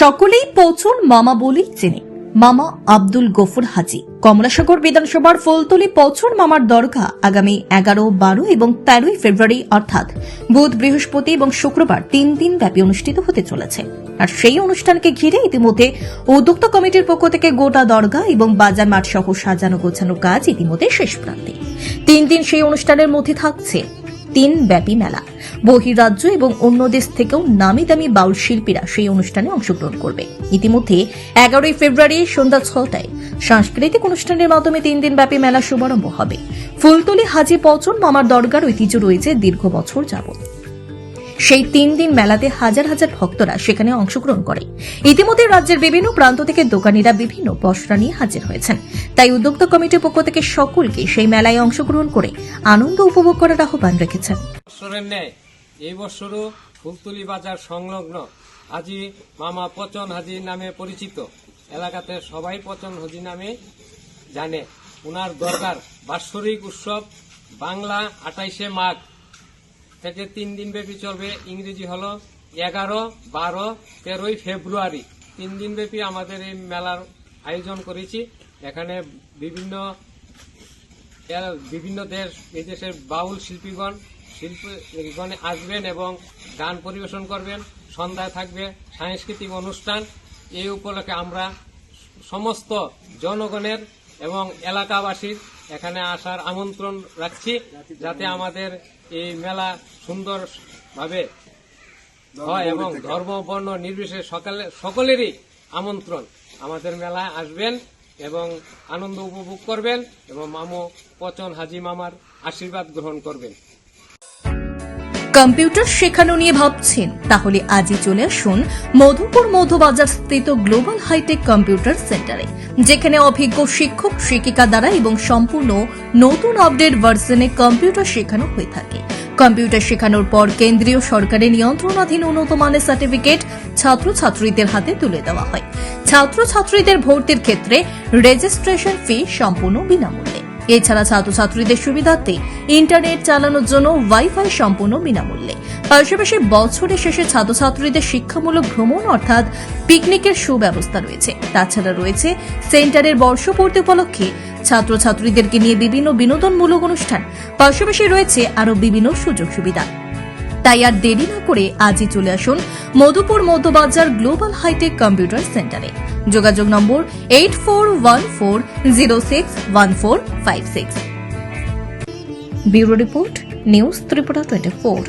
সকলেই পৌঁছন মামা বলেই চেনে মামা আব্দুল গফুর হাজি। কমলাসাগর বিধানসভার ফুলতলি পৌঁছন মামার দরগা আগামী এগারো, বারো এবং তেরোই ফেব্রুয়ারি, অর্থাৎ বুধ, বৃহস্পতি এবং শুক্রবার তিন দিন ব্যাপী অনুষ্ঠিত হতে চলেছে। আর সেই অনুষ্ঠানকে ঘিরে ইতিমধ্যে উদ্যোক্তা কমিটির পক্ষ থেকে গোটা দরগা এবং বাজার মাঠ সহ সাজানো গোছানো কাজ ইতিমধ্যে শেষ প্রান্তে তিন দিন সেই অনুষ্ঠানের মধ্যে থাকছে তিন ব্যাপী মেলা। বহিরাজ্য এবং অন্য দেশ থেকেও নামি দামি বাউল শিল্পীরা সেই অনুষ্ঠানে অংশগ্রহণ করবে। ইতিমধ্যে এগারোই ফেব্রুয়ারি সন্ধ্যা ছটায় সাংস্কৃতিক অনুষ্ঠানের মাধ্যমে তিন দিন ব্যাপী মেলা শুভারম্ভ হবে। ফুলতলি হাজি পচন মামার দরগার ঐতিহ্য রয়েছে দীর্ঘ বছর যাবত সেই তিন দিন মেলাতে হাজার হাজার ভক্তরা সেখানে অংশগ্রহণ করে। ইতিমধ্যে রাজ্যের বিভিন্ন প্রান্ত থেকে দোকানিরা বিভিন্ন পসরা নিয়ে হাজির হয়েছেন। তাই উদ্যোক্তা কমিটির পক্ষ থেকে সকলকে সেই মেলায় অংশগ্রহণ করে আনন্দ উপভোগ করার আহ্বান রেখেছেন। এই বছরও ফুলতুলি বাজার সংলগ্ন। হাজি মামা পচন হাজি নামে পরিচিত। এলাকাতে সবাই পচন হাজি নামে জানে। উনার দরকার বাৎসরিক উৎসব বাংলা আঠাইশে মাঘ থেকে তিন দিন ব্যাপী চলবে। ইংরেজি হলো এগারো, বারো, তেরোই ফেব্রুয়ারি। তিন দিন ব্যাপী আমাদের এই মেলার আয়োজন করেছি। এখানে বিভিন্ন বিভিন্ন দেশ, এই দেশের বাউল শিল্পীগণ শিল্পীগণ আসবেন এবং গান পরিবেশন করবেন সন্ধ্যায় থাকবে সাংস্কৃতিক অনুষ্ঠান। এই উপলক্ষে আমরা সমস্ত জনগণের এবং এলাকাবাসীর এখানে আসার আমন্ত্রণ রাখছি যাতে আমাদের এই মেলা সুন্দরভাবে হয় এবং ধর্ম বর্ণ নির্বিশেষে সকালে সকলেরই আমন্ত্রণ। আমাদের মেলায় আসবেন এবং আনন্দ উপভোগ করবেন এবং মামু পচন হাজি মামার আশীর্বাদ গ্রহণ করবেন। কম্পিউটার শেখানো নিয়ে ভাবছেন। তাহলে আজই চলে আসুন মধুপুর মধুবাজার স্থিত গ্লোবাল হাইটেক কম্পিউটার সেন্টারে, যেখানে অভিজ্ঞ শিক্ষক, শিক্ষিকা দ্বারা এবং সম্পূর্ণ নতুন আপডেট ভার্সনে কম্পিউটার শেখানো হয়ে থাকে। কম্পিউটার শেখানোর পর কেন্দ্রীয় সরকারের নিয়ন্ত্রণাধীন উন্নত মানের সার্টিফিকেট ছাত্রছাত্রীদের হাতে তুলে দেওয়া হয়। ছাত্রছাত্রীদের ভর্তির ক্ষেত্রে রেজিস্ট্রেশন ফি সম্পূর্ণ বিনামূল্যে। এছাড়া ছাত্রছাত্রীদের সুবিধার্থে ইন্টারনেট চালানোর জন্য ওয়াইফাই সম্পূর্ণ বিনামূল্যে। পাশাপাশি বছরের শেষে ছাত্রছাত্রীদের শিক্ষামূলক ভ্রমণ অর্থাৎ পিকনিকের সুব্যবস্থা রয়েছে। তাছাড়া রয়েছে সেন্টারের বর্ষপূর্তি উপলক্ষে ছাত্রছাত্রীদেরকে নিয়ে বিভিন্ন বিনোদনমূলক অনুষ্ঠান। পাশাপাশি রয়েছে আরও বিভিন্ন সুযোগ সুবিধা। তাই আর দেরি না করে আজই চলে আসুন Madhupur Madhyabazar global hi tech computer সেন্টারে। যোগাযোগ number eight four one four zero six one four five six bureau report news Tripura twenty four